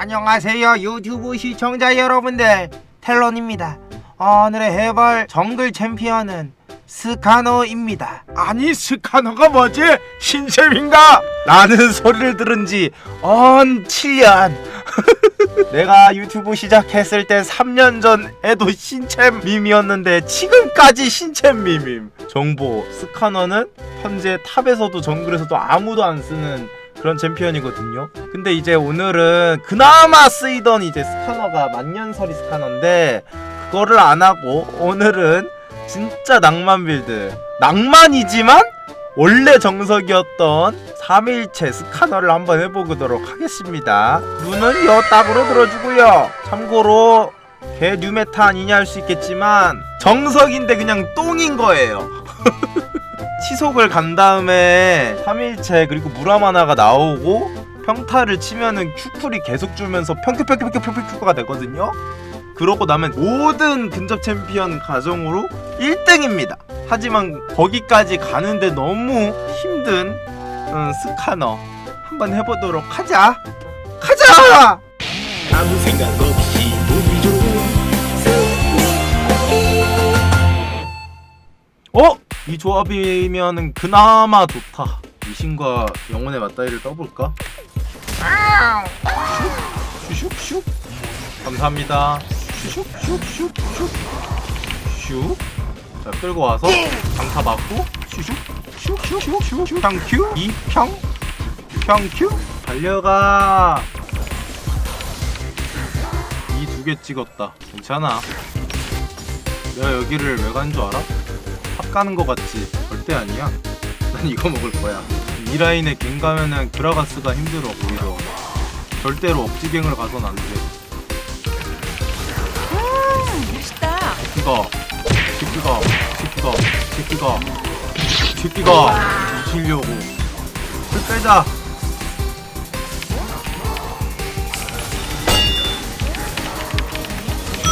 안녕하세요 유튜브 시청자 여러분들. 텔론입니다. 오늘의 해볼 정글 챔피언은 스카노입니다. 아니 스카노가 뭐지? 신챔인가? 라는 소리를 들은 지언 7년. 내가 유튜브 시작했을 때 3년 전에도 신챔 밈이었는데 지금까지 신챔 밈임. 정보 스카너는 현재 탑에서도 정글에서도 아무도 안 쓰는 그런 챔피언이거든요. 근데 이제 오늘은 그나마 쓰이던 이제 스카너가 만년설이 스카너인데 그거를 안 하고 오늘은 진짜 낭만 빌드. 낭만이지만 원래 정석이었던 3일체 스카너를 한번 해보도록 하겠습니다. 눈은 여 딱으로 들어주고요. 참고로 개 뉴메타 아니냐 할 수 있겠지만 정석인데 그냥 똥인 거예요 치속을 간 다음에 3일체 그리고 무라마나가 나오고 평타를 치면은 큐쿨이 계속 주면서 평큐평큐평큐평큐가 되거든요 그러고 나면 모든 근접 챔피언 가정으로 1등입니다. 하지만 거기까지 가는데 너무 힘든 음, 스카너 한번 해보도록 하자. 가자! 아무 생각 없이 보기 좋은 어? 이 조합이면은 그나마 좋다. 미신과 영혼의 맞다이를 떠볼까? 슉슉슉 감사합니다. 슉슉슉슉 슉. 자 끌고 와서 강타 맞고 슉슉 슉슉슉슉 평큐 이평 평큐 달려가 이 두 개 찍었다 괜찮아 내가 여기를 왜 간 줄 알아? 탑 가는 거 같지? 절대 아니야. 난 이거 먹을 거야. 이 라인에 갱 가면은 그라가스가 힘들어 오히려. 절대로 억지갱을 가선 안돼. 멋있다. 새끼가. 새끼가. 새끼가. 새끼가. 새끼가. 미치려고. 풀 빼자.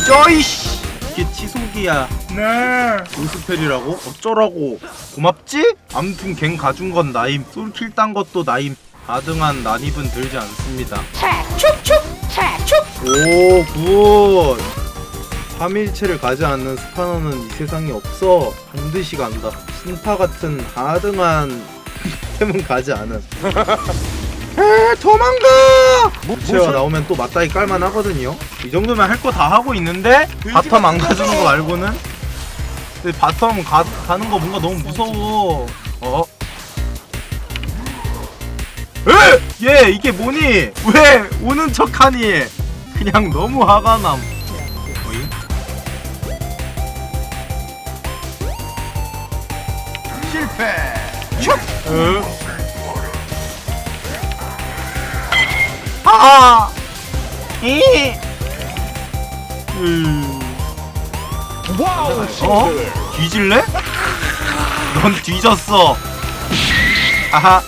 저이씨! 이게 치속이야 네. 오스펠이라고? 어쩌라고? 고맙지? 암튼 갱 가준 건 나임. 솔킬 딴 것도 나임. 아등한 난입은 들지 않습니다. 오굿. 3일체를 가지 않는 스파너는 이 세상에 없어. 반드시 간다. 신파 같은 하등한 템은 가지 않은. 에 도망가! 부채가 나오면 또 맞다이 깔만 하거든요. 이 정도면 할 거 다 하고 있는데? 바텀 안 가주는 거 말고는 근데 바텀 가, 가는 거 뭔가 너무 무서워 어? 에! 얘 이게 뭐니? 왜 오는 척하니? 그냥 너무 화가 남? 실패. 슉. 어? 아. 이. 음. 와우 어? 뒤질래? 넌 뒤졌어. 아하.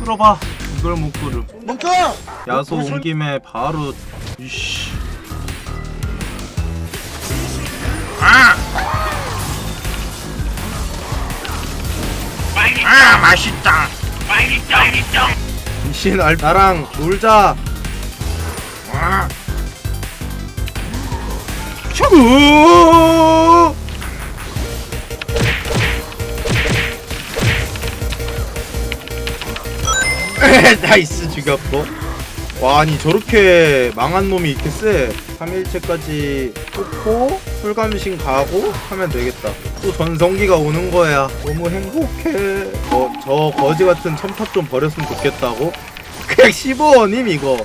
끌어봐. 이걸 못 끌음. 멈춰 야소 온 김에 바로 이씨. 아! 아 맛있다. 신알 나랑 놀자. 아. 슈! 나이스 죽였고. 와 아니 저렇게 망한 놈이 이렇게 세 3일째까지 뽑고 풀감신 가고 하면 되겠다. 또 전성기가 오는 거야. 너무 행복해. 어, 저 거지 같은 첨탑 좀 버렸으면 좋겠다고? 그냥 15원임 이거.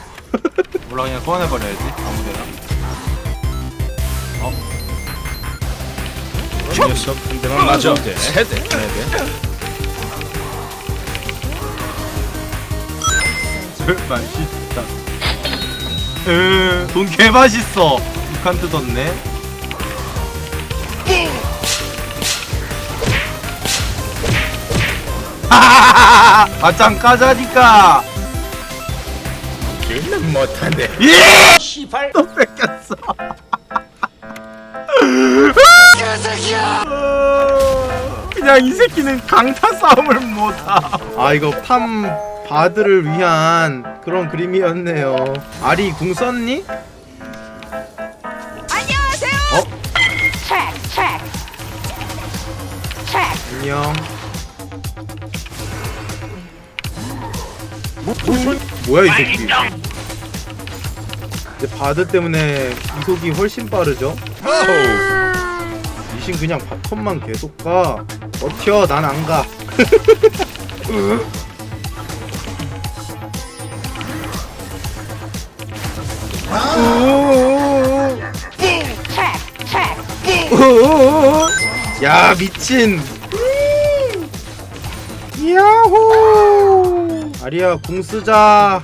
몰라 그냥 꺼내버려야지 아무데나 녀석 한 대만 맞아 세대 네대 맛있다. 으, 돈 개맛있어. 북한 뜯었네. 맞짱 까자니까. 길는 못한데 예! 시발 또 뺏겼어. 그냥 이 새끼는 강타 싸움을 못하. 아 이거 팜 바드를 위한 그런 그림이었네요. 아리 궁 썼니? 안녕하세요. 어? 체크 체크. 체크. 안녕. 뭐, 뭐야 이 새끼? 이제 바드 때문에 이속이 훨씬 빠르죠? 이신 그냥 바텀만 계속 가. 버텨, 난 안 가. 체크 체크. 오오오오. 야 미친 야호 아리야 궁 쓰자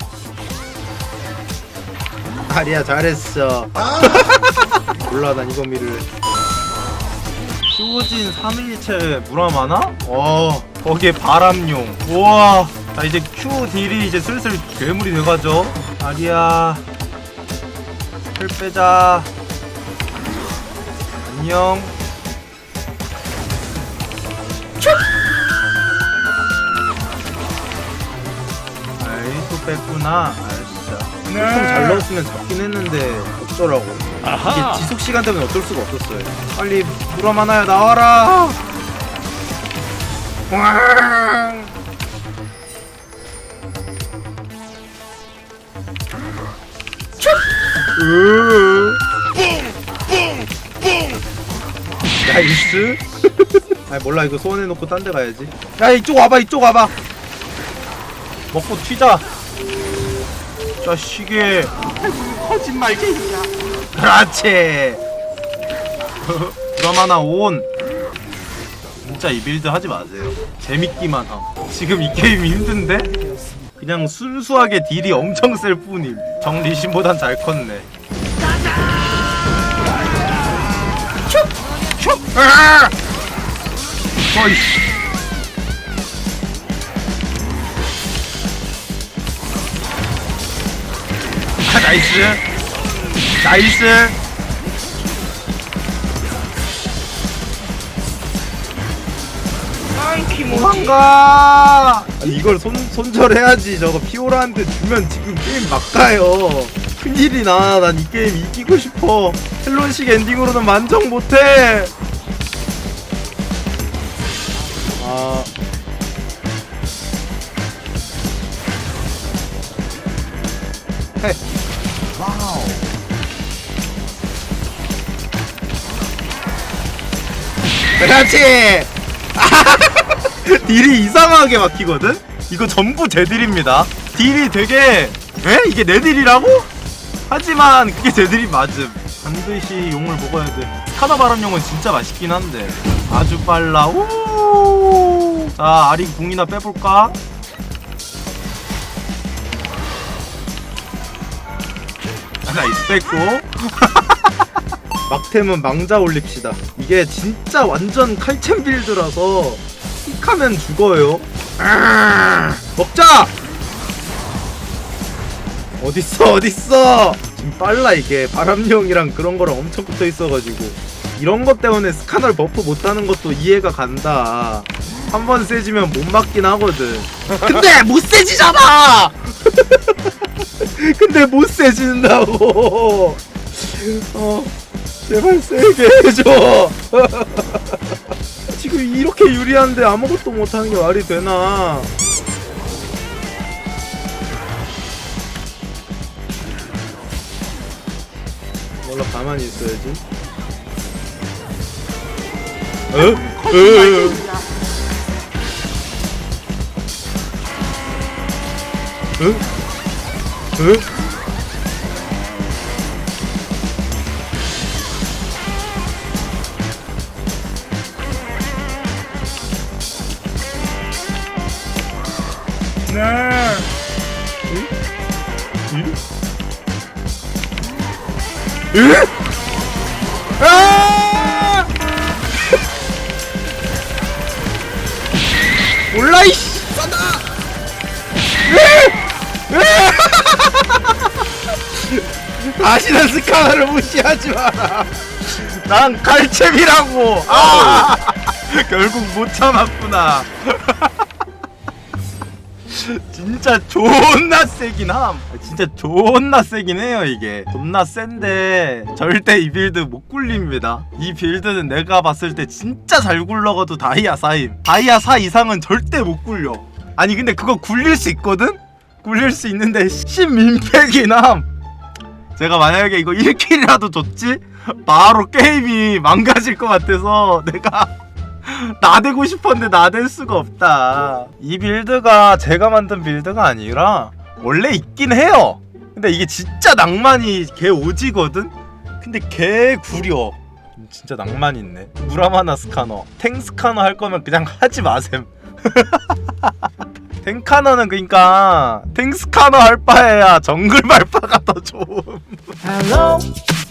아리야 잘했어 난 이거 미를 슈진 3일체 무라마나? 어 거기에 바람용. 우와 자 이제 Q 딜이 이제 슬슬 괴물이 돼가죠. 아리야 풀 빼자. 안녕. 아이 또 뺐구나. 알았어 엄청 잘 넣었으면 잡긴 했는데 어쩌라고 이게 지속 시간 때문에 어쩔 수가 없었어요. 빨리 하나야 나와라! 왕 으. 나이스? 아니 몰라 이거 소원해 놓고 딴 데 가야지. 야 이쪽 와봐 이쪽 와봐. 먹고 튀자. 자식이 거짓말쟁이야 그렇지. 하나 온. 진짜 이 빌드 하지 마세요. 재밌기만 함. 지금 이 게임이 힘든데? 그냥 순수하게 딜이 엄청 셀 뿐임. 정리신보단 잘 컸네. 슉! 아! 어이씨. 아, 나이스 나이스. 도망가! 이걸 손, 손절해야지 저거 피오라한테 주면 지금 게임 막 가요. 큰일이 나난 이 게임 이기고 싶어. 헬론식 엔딩으로는 만족 못해. 아. 헤. 그렇지 딜이 이상하게 막히거든? 이거 전부 제 딜입니다 딜이 되게 에? 이게 내 딜이라고? 하지만 그게 제 딜이 맞음 반드시 용을 먹어야 돼 스카다 바람용은 진짜 맛있긴 한데 아주 빨라 우. 자 아리 궁이나 빼볼까? 아, 나이스 뺐고 막템은 망자 올립시다. 이게 진짜 완전 칼챔 빌드라서 픽하면 죽어요. 아, 먹자. 어딨어 어딨어. 지금 빨라 이게 바람용이랑 그런 거랑 엄청 붙어 있어가지고 이런 것 때문에 스카널 버프 못하는 것도 이해가 간다. 한 번 세지면 못 맞긴 하거든. 근데 못 세지잖아. 근데 못 세진다고. 어. 제발 세게 해줘. 지금 이렇게 유리한데 아무것도 못하는 게 말이 되나? 몰라 가만히 있어야지. 어? 어? 어? 어? 응? 아! 몰라 이씨. 쏜다. 다시는 스카너를 무시하지 마라. 난 갈채비라고. 아! 결국 못 참았구나. 진짜 존나 세긴 함. 진짜 존나 세긴 해요 이게. 존나 센데 절대 이 빌드 못 굴립니다. 이 빌드는 내가 봤을 때 진짜 잘 굴러가도 다이아 4임. 다이아 4 이상은 절대 못 굴려. 아니 근데 그거 굴릴 수 있거든? 굴릴 수 있는데 10민팩이긴 함. 제가 만약에 이거 1킬이라도 줬지? 바로 게임이 망가질 것 같아서 내가 나대고 싶었는데 나댈 수가 없다. 이 빌드가 제가 만든 빌드가 아니라 원래 있긴 해요. 근데 이게 진짜 낭만이 개 오지거든? 근데 개 구려. 진짜 낭만 있네. 무라마나 스카너. 탱 스카너 할 거면 그냥 하지 마셈. 탱카너는 그니까 탱 스카너 할 바에야 정글 발바가 더 좋음.